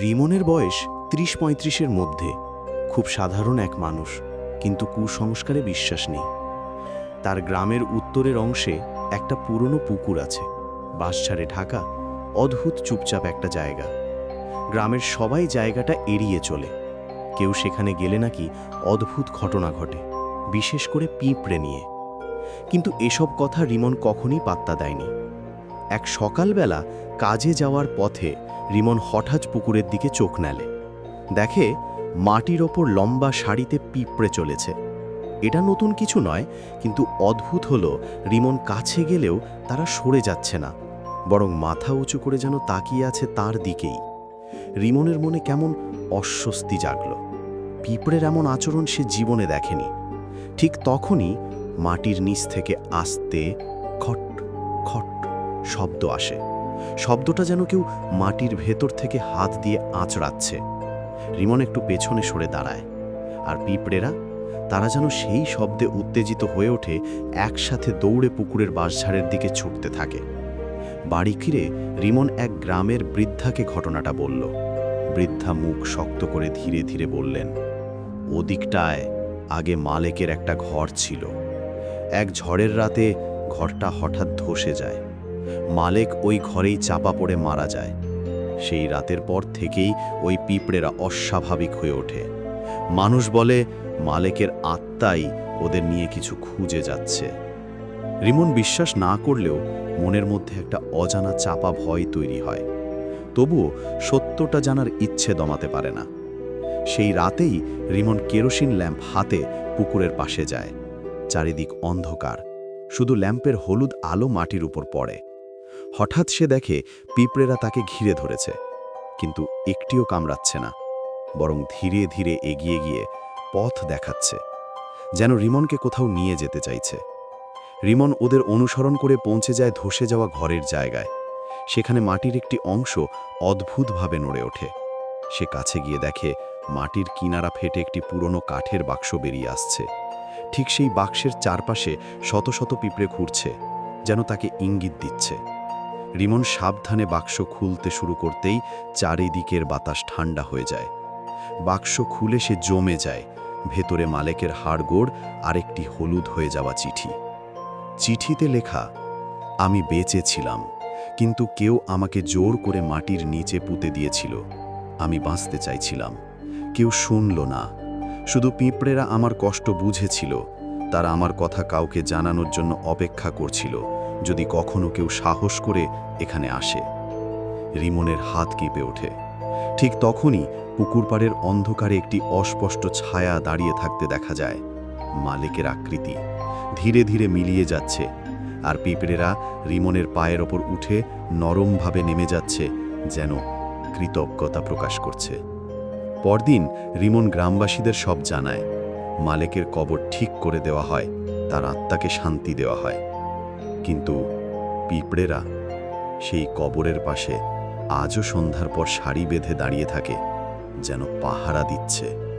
রিমনের বয়স ত্রিশ পঁয়ত্রিশের মধ্যে। খুব সাধারণ এক মানুষ, কিন্তু কুসংস্কারে বিশ্বাস নেই। তার গ্রামের উত্তরের অংশে একটা পুরনো পুকুর আছে। বাঁশঝাড়ে ঢাকা অদ্ভুত চুপচাপ একটা জায়গা। গ্রামের সবাই জায়গাটা এড়িয়ে চলে। কেউ সেখানে গেলে নাকি অদ্ভুত ঘটনা ঘটে, বিশেষ করে পিঁপড়ে নিয়ে। কিন্তু এসব কথা রিমন কখনই পাত্তা দেয়নি। এক সকালবেলা কাজে যাওয়ার পথে রিমন হঠাৎ পুকুরের দিকে চোখ নেলে। দেখে মাটির ওপর লম্বা শাড়িতে পিঁপড়ে চলেছে। এটা নতুন কিছু নয়, কিন্তু অদ্ভুত হলো, রিমন কাছে গেলেও তারা সরে যাচ্ছে না, বরং মাথা উঁচু করে যেন তাকিয়ে আছে তার দিকেই। রিমনের মনে কেমন অস্বস্তি জাগল। পিঁপড়ের এমন আচরণ সে জীবনে দেখেনি। ঠিক তখনই মাটির নিচ থেকে আস্তে খট খট শব্দ আসে। শব্দটা যেন কেউ মাটির ভেতর থেকে হাত দিয়ে আঁচড়াচ্ছে। রিমন একটু পেছনে সরে দাঁড়ায়, আর পিঁপড়েরা, তারা যেন সেই শব্দে উত্তেজিত হয়ে ওঠে, একসাথে দৌড়ে পুকুরের বাঁশঝাড়ের দিকে ছুটতে থাকে। বাড়ি ফিরে রিমন এক গ্রামের বৃদ্ধাকে ঘটনাটা বলল। বৃদ্ধা মুখ শক্ত করে ধীরে ধীরে বললেন, ওদিকটায় আগে মালেকের একটা ঘর ছিল। এক ঝড়ের রাতে ঘরটা হঠাৎ ধসে যায়। মালেক ওই ঘরেই চাপা পড়ে মারা যায়। সেই রাতের পর থেকেই ওই পিঁপড়েরা অস্বাভাবিক হয়ে ওঠে। মানুষ বলে, মালেকের আত্মাই ওদের নিয়ে কিছু খুঁজে যাচ্ছে। রিমন বিশ্বাস না করলেও মনের মধ্যে একটা অজানা চাপা ভয় তৈরি হয়। তবুও সত্যটা জানার ইচ্ছে দমাতে পারে না। সেই রাতেই রিমন কেরোসিন ল্যাম্প হাতে পুকুরের পাশে যায়। চারিদিক অন্ধকার। শুধু ল্যাম্পের হলুদ আলো মাটির উপর পড়ে। হঠাৎ সে দেখে পিঁপড়েরা তাকে ঘিরে ধরেছে, কিন্তু একটিও কামড়াচ্ছে না, বরং ধীরে ধীরে এগিয়ে গিয়ে পথ দেখাচ্ছে, যেন রিমনকে কোথাও নিয়ে যেতে চাইছে। রিমন ওদের অনুসরণ করে পৌঁছে যায় ধসে যাওয়া ঘরের জায়গায়। সেখানে মাটির একটি অংশ অদ্ভুতভাবে নড়ে ওঠে। সে কাছে গিয়ে দেখে মাটির কিনারা ফেটে একটি পুরনো কাঠের বাক্স বেরিয়ে আসছে। ঠিক সেই বাক্সের চারপাশে শত শত পিঁপড়ে ঘুরছে, যেন তাকে ইঙ্গিত দিচ্ছে। রিমন সাবধানে বাক্স খুলতে শুরু করতেই চারিদিকের বাতাস ঠান্ডা হয়ে যায়। বাক্স খুলে সে জমে যায়। ভেতরে মালেকের হাড়গোড় আরেকটি হলুদ হয়ে যাওয়া চিঠি। চিঠিতে লেখা, আমি বেঁচে ছিলাম কিন্তু কেউ আমাকে জোর করে মাটির নিচে পুঁতে দিয়েছিল। আমি বাঁচতে চাইছিলাম। কেউ শুনল না। শুধু পিঁপড়েরা আমার কষ্ট বুঝেছিল। তারা আমার কথা কাউকে জানানোর জন্য অপেক্ষা করছিল, যদি কখনো কেউ সাহস করে এখানে আসে। রিমনের হাত কেঁপে ওঠে। ঠিক তখনই পুকুর পাড়ের অন্ধকারে একটি অস্পষ্ট ছায়া দাঁড়িয়ে থাকতে দেখা যায়। মালিকের আকৃতি ধীরে ধীরে মিলিয়ে যাচ্ছে, আর পিঁপড়েরা রিমনের পায়ের ওপর উঠে নরমভাবে নেমে যাচ্ছে, যেন কৃতজ্ঞতা প্রকাশ করছে। পরদিন রিমন গ্রামবাসীদের সব জানায় মালেকের কবর ঠিক করে দেওয়া হয়, তার আত্মাকে শান্তি দেওয়া হয়। কিন্তু পিঁপড়েরা সেই কবরের পাশে আজও সন্ধ্যার পর শাড়ি বেঁধে দাঁড়িয়ে থাকে, যেন পাহারা দিচ্ছে।